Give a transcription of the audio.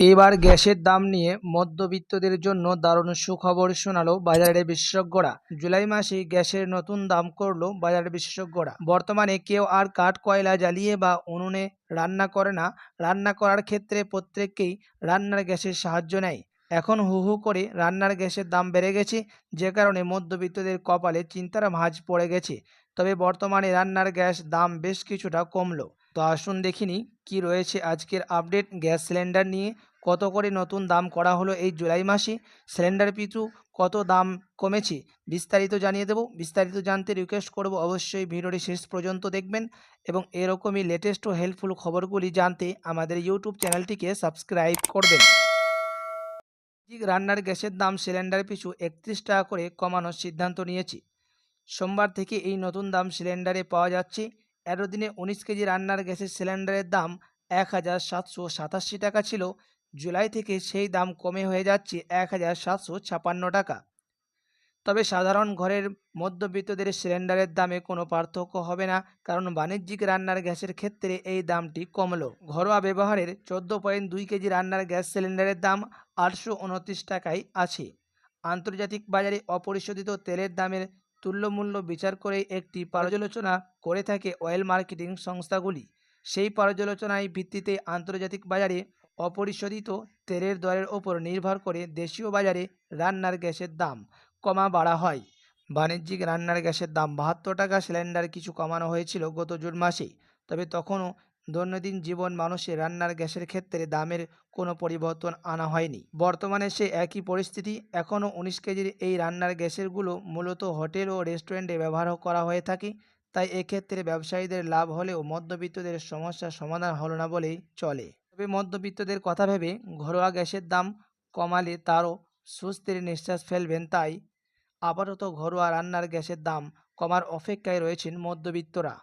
এবার গ্যাসের দাম নিয়ে মধ্যবিত্তদের জন্য দারুণ সুখবর শোনালো বাজারের বিশেষজ্ঞরা। জুলাই মাসে গ্যাসের নতুন দাম করল বাজারের বিশেষজ্ঞরা। বর্তমানে কেউ আর কাঠ, কয়লা জ্বালিয়ে বা উনুনে রান্না করে না। রান্না করার ক্ষেত্রে প্রত্যেককেই রান্নার গ্যাসের সাহায্য নেয়। এখন হু হু করে রান্নার গ্যাসের দাম বেড়ে গেছে, যে কারণে মধ্যবিত্তদের কপালে চিন্তার ভাঁজ পড়ে গেছে। তবে বর্তমানে রান্নার গ্যাস দাম বেশ কিছুটা কমলো। তো আসুন দেখিনি কি রয়েছে আজকের আপডেট গ্যাস সিলিন্ডার নিয়ে কত করে নতুন দাম করা হলো এই জুলাই মাসে? সিলিন্ডার পিছু কত দাম কমেছে? বিস্তারিত জানিয়ে দেবো। বিস্তারিত জানতে রিকোয়েস্ট করব অবশ্যই ভিডিওটি শেষ পর্যন্ত দেখবেন এবং এরকমই লেটেস্ট ও হেল্পফুল খবরগুলি জানতে আমাদের ইউটিউব চ্যানেলটিকে সাবস্ক্রাইব করবেন। রান্নার গ্যাসের দাম সিলিন্ডার পিছু একত্রিশ টাকা করে কমানোর সিদ্ধান্ত নিয়েছে। সোমবার থেকে এই নতুন দাম সিলিন্ডারে পাওয়া যাচ্ছে এতদিনে উনিশ কেজি রান্নার গ্যাসের সিলিন্ডারের দাম এক হাজার সাতশো সাতাশি টাকা ছিল। জুলাই থেকে সেই দাম কমে হয়ে যাচ্ছে এক হাজার সাতশো ছাপান্ন টাকা। তবে সাধারণ ঘরের মধ্যবিত্তদের সিলিন্ডারের দামে কোনো পার্থক্য হবে না, কারণ বাণিজ্যিক রান্নার গ্যাসের ক্ষেত্রে এই দামটি কমলো। ঘরোয়া ব্যবহারের চোদ্দ পয়েন্ট দুই কেজি রান্নার গ্যাস সিলিন্ডারের দাম আটশো উনত্রিশ টাকায় আছে। আন্তর্জাতিক বাজারে অপরিশোধিত তেলের দামের তুল্যমূল্য বিচার করে একটি পর্যালোচনা করে থাকে অয়েল মার্কেটিং সংস্থাগুলি। সেই পর্যালোচনায় ভিত্তিতে আন্তর্জাতিক বাজারে অপরিশোধিত তেলের দরের ওপর নির্ভর করে দেশীয় বাজারে রান্নার গ্যাসের দাম কমা বাড়া হয়। বাণিজ্যিক রান্নার গ্যাসের দাম বাহাত্তর টাকা সিলিন্ডার কিছু কমানো হয়েছিল গত জুন মাসে। তবে তখনও দৈনন্দিন জীবন মানুষের রান্নার গ্যাসের ক্ষেত্রে দামের কোনো পরিবর্তন আনা হয়নি। বর্তমানে সে একই পরিস্থিতি। এখনও উনিশ কেজির এই রান্নার গ্যাসেরগুলো মূলত হোটেল ও রেস্টুরেন্টে ব্যবহার করা হয়ে থাকে। তাই এক্ষেত্রে ব্যবসায়ীদের লাভ হলেও মধ্যবিত্তদের সমস্যা সমাধান হলো না বলেই চলে। তবে মধ্যবিত্তদের কথা ভেবে ঘরোয়া গ্যাসের দাম কমালে তারও সুস্থির নিঃশ্বাস ফেলবেন তাই আপাতত ঘরোয়া রান্নার গ্যাসের দাম কমার অপেক্ষায় রয়েছেন মধ্যবিত্তরা।